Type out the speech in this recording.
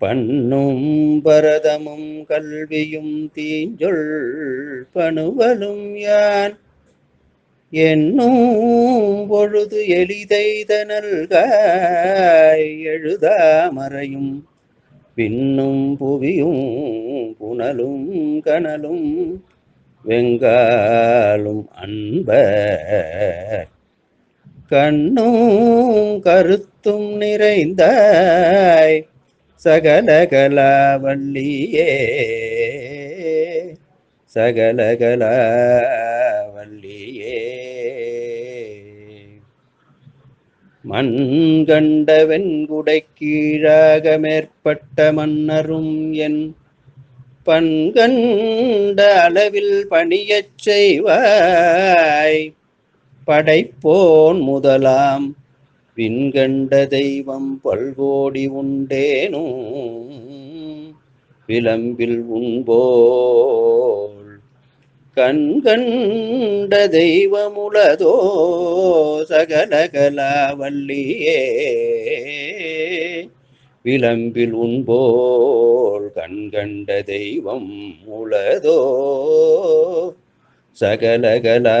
பண்ணும் பரதமும் கல்வியும் தீஞ்சொல் பணுவலும் யான். என்னும் பொழுது எளிதைதனல்காய் எழுதாமறையும் பின்னும் புவியும் புனலும் கனலும் வெங்காலும் அன்ப கண்ணும் கருத்தும் நிறைந்தாய் சகலகல வள்ளியே மண் கண்ட வெண்குடை கீழாக மேற்பட்ட மன்னரும் என் பண்கண்ட அளவில் பணியச் செய்வாய். படைப்போன் முதலாம் பின்கண்ட தெய்வம் பல்கோடி உண்டேனும் விளம்பில் உண்போல். கண்கண்ட தெய்வமுளதோ சகலகலாவல்லியே விளம்பில் உண்போல் கண்கண்ட தெய்வம் உளதோ சகலகலா